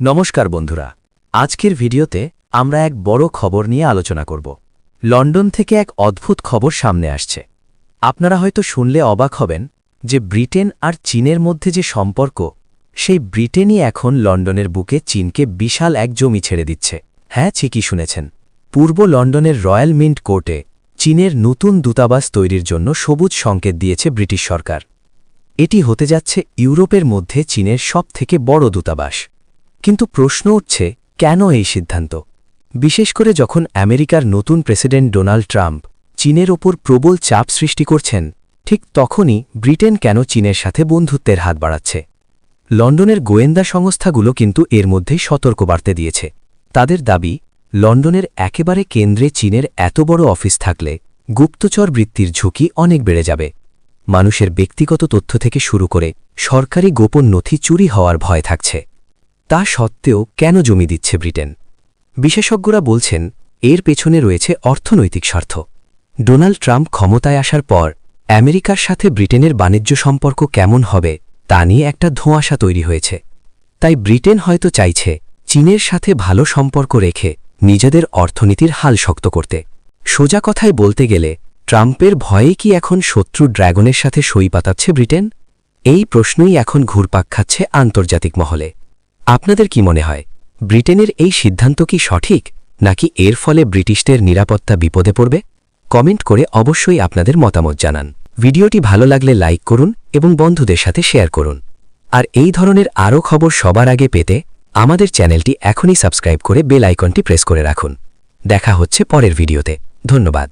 নমস্কার বন্ধুরা। আজকের ভিডিওতে আমরা এক বড় খবর নিয়ে আলোচনা করব। লন্ডন থেকে এক অদ্ভুত খবর সামনে আসছে। আপনারা হয়তো শুনলে অবাক হবেন যে ব্রিটেন আর চীনের মধ্যে যে সম্পর্ক, সেই ব্রিটেনই এখন লন্ডনের বুকে চীনকে বিশাল এক জমি ছেড়ে দিচ্ছে। হ্যাঁ ঠিকই শুনেছেন। পূর্ব লন্ডনের রয়্যাল মিন্ট কোর্টে চীনের নতুন দূতাবাস তৈরির জন্য সবুজ সংকেত দিয়েছে ব্রিটিশ সরকার। এটি হতে যাচ্ছে ইউরোপের মধ্যে চীনের সবথেকে বড় দূতাবাস। কিন্তু প্রশ্ন উঠছে, কেন এই সিদ্ধান্ত? বিশেষ করে যখন আমেরিকার নতুন প্রেসিডেন্ট ডোনাল্ড ট্রাম্প চীনের ওপর প্রবল চাপ সৃষ্টি করছেন, ঠিক তখনই ব্রিটেন কেন চীনের সাথে বন্ধুত্বের হাত বাড়াচ্ছে? লন্ডনের গোয়েন্দা সংস্থাগুলো কিন্তু এর মধ্যেই সতর্ক বার্তে দিয়েছে। তাদের দাবি, লন্ডনের একেবারে কেন্দ্রে চীনের এত বড় অফিস থাকলে গুপ্তচর বৃত্তির ঝুঁকি অনেক বেড়ে যাবে। মানুষের ব্যক্তিগত তথ্য থেকে শুরু করে সরকারি গোপন নথি চুরি হওয়ার ভয় থাকছে। তা সত্ত্বেও কেন জমি দিচ্ছে ব্রিটেন? বিশেষজ্ঞরা বলছেন, এর পেছনে রয়েছে অর্থনৈতিক স্বার্থ। ডোনাল্ড ট্রাম্প ক্ষমতায় আসার পর, আমেরিকার সাথে ব্রিটেনের বাণিজ্য সম্পর্ক কেমন হবে, তা নিয়ে একটা ধোঁয়াশা তৈরি হয়েছে। তাই ব্রিটেন হয়তো চাইছে, চীনের সাথে ভালো সম্পর্ক রেখে নিজেদের অর্থনীতির হাল শক্ত করতে। সোজা কথায় বলতে গেলে, ট্রাম্পের ভয়ে কি এখন শত্রু ড্র্যাগনের সাথে সই পাতাচ্ছে ব্রিটেন? এই প্রশ্নই এখন ঘুরপাক খাচ্ছে আন্তর্জাতিক মহলে। আপনাদের কি মনে হয়, ব্রিটেনের এই সিদ্ধান্ত কি সঠিক, নাকি এর ফলে ব্রিটিশদের নিরাপত্তা বিপদে পড়বে? কমেন্ট করে অবশ্যই আপনাদের মতামত জানান। ভিডিওটি ভালো লাগলে লাইক করুন এবং বন্ধুদের সাথে শেয়ার করুন। আর এই ধরনের আরও খবর সবার আগে পেতে আমাদের চ্যানেলটি এখনই সাবস্ক্রাইব করে বেল আইকনটি প্রেস করে রাখুন। দেখা হচ্ছে পরের ভিডিওতে। ধন্যবাদ।